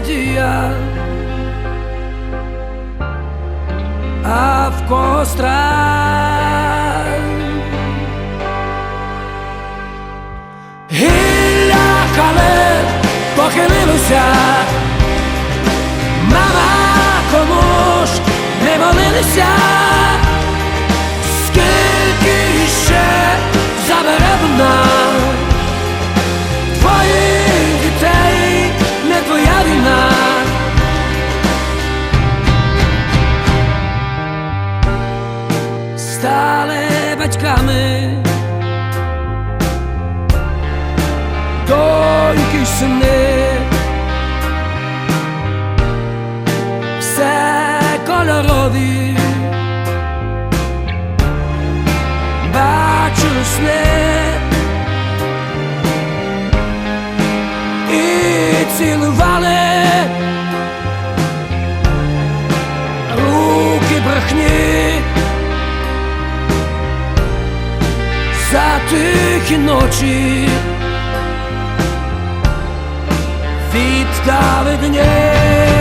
dia. I've Батьками, доньки й сини, все кольорові. Бачу сни тихі ночі від давидней.